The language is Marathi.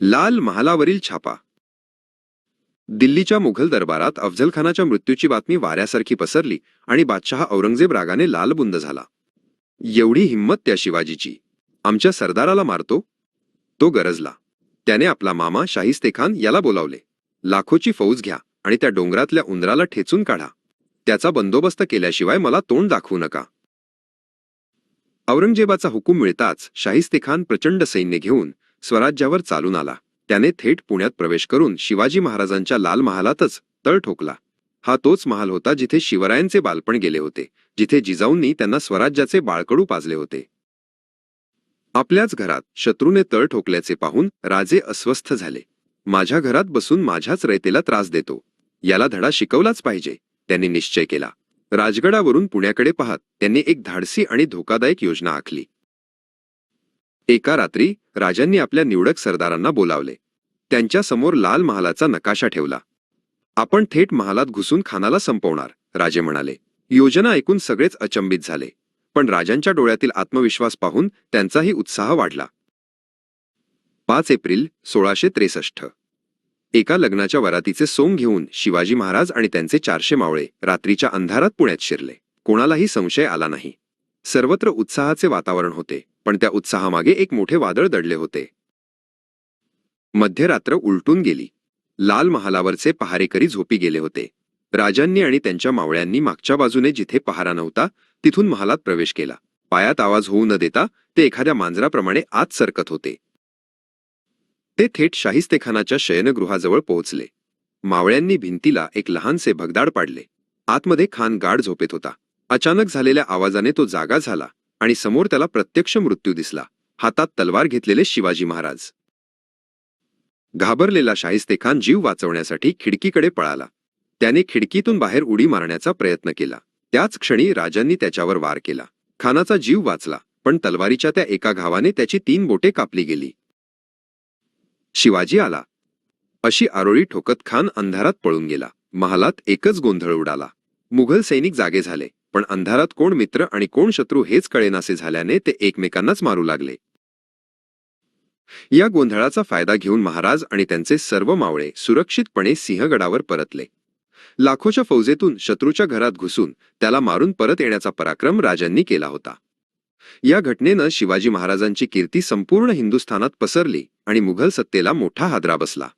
लाल महालावरील छापा. दिल्लीच्या मुघल दरबारात अफझलखानाच्या मृत्यूची बातमी वाऱ्यासारखी पसरली आणि बादशहा औरंगजेब रागाने लालबुंद झाला. एवढी हिंमत त्या शिवाजीची. आमच्या सरदाराला मारतो? तो गरजला. त्याने आपला मामा शाहिस्तेखान याला बोलावले. लाखोची फौज घ्या आणि त्या डोंगरातल्या उंदराला ठेचून काढा. त्याचा बंदोबस्त केल्याशिवाय मला तोंड दाखवू नका. औरंगजेबाचा हुकूम मिळताच शाहिस्तेखान प्रचंड सैन्य घेऊन स्वराज्यावर चालून आला. त्याने थेट पुण्यात प्रवेश करून शिवाजी महाराजांच्या लाल महालातच तळ ठोकला. हा तोच महाल होता जिथे शिवरायांचे बालपण गेले होते जिथे जिजाऊंनी त्यांना स्वराज्याचे बाळकडू पाजले होते. आपल्याच घरात शत्रूने तळ ठोकल्याचे पाहून राजे अस्वस्थ झाले. माझ्या घरात बसून माझ्याच रयतेला त्रास देतो. याला धडा शिकवलाच पाहिजे त्यांनी निश्चय केला. राजगडावरून पुण्याकडे पाहत त्यांनी एक धाडसी आणि धोकादायक योजना आखली. एका रात्री राजांनी आपल्या निवडक सरदारांना बोलावले. त्यांच्यासमोर लाल महालाचा नकाशा ठेवला. आपण थेट महालात घुसून खानाला संपवणार राजे म्हणाले. योजना ऐकून सगळेच अचंबित झाले. पण राजांच्या डोळ्यातील आत्मविश्वास पाहून त्यांचाही उत्साह वाढला. पाच एप्रिल सोळाशे त्रेसष्ट एका लग्नाच्या वरातीचे सोंग घेऊन शिवाजी महाराज आणि त्यांचे चारशे मावळे रात्रीच्या अंधारात पुण्यात शिरले. कोणालाही संशय आला नाही. सर्वत्र उत्साहाचे वातावरण होते. पण त्या उत्साहामागे एक मोठे वादळ दडले होते. मध्यरात्र उलटून गेली. लाल महालावरचे पहारेकरी झोपी गेले होते. राजांनी आणि त्यांच्या मावळ्यांनी मागच्या बाजूने जिथे पहारा नव्हता तिथून महालात प्रवेश केला. पायात आवाज होऊ न देता ते एखाद्या मांजराप्रमाणे आत सरकत होते. ते थेट शाहिस्तेखानाच्या शयनगृहाजवळ पोहोचले. मावळ्यांनी भिंतीला एक लहानसे भगदाड पाडले. आतमध्ये खान गाढ झोपेत होता. अचानक झालेल्या आवाजाने तो जागा झाला. आणि समोर त्याला प्रत्यक्ष मृत्यू दिसला. हातात तलवार घेतलेले शिवाजी महाराज. घाबरलेला शाहिस्तेखान जीव वाचवण्यासाठी खिडकीकडे पळाला. त्याने खिडकीतून बाहेर उडी मारण्याचा प्रयत्न केला. त्याच क्षणी राजांनी त्याच्यावर वार केला. खानाचा जीव वाचला पण तलवारीच्या त्या एका घावाने त्याची तीन बोटे कापली गेली. शिवाजी आला. अशी आरोळी ठोकत खान अंधारात पळून गेला. महालात एकच गोंधळ उडाला. मुघल सैनिक जागे झाले. पण अंधारात कोण मित्र आणि कोण शत्रू हेच कळेनासे झाल्याने ते एकमेकांनाच मारू लागले. या गोंधळाचा फायदा घेऊन महाराज आणि त्यांचे सर्व मावळे सुरक्षितपणे सिंहगडावर परतले. लाखोच्या फौजेतून शत्रूच्या घरात घुसून त्याला मारून परत येण्याचा पराक्रम राजांनी केला होता. या घटनेनं शिवाजी महाराजांची कीर्ती संपूर्ण हिंदुस्थानात पसरली आणि मुघल सत्तेला मोठा हादरा बसला.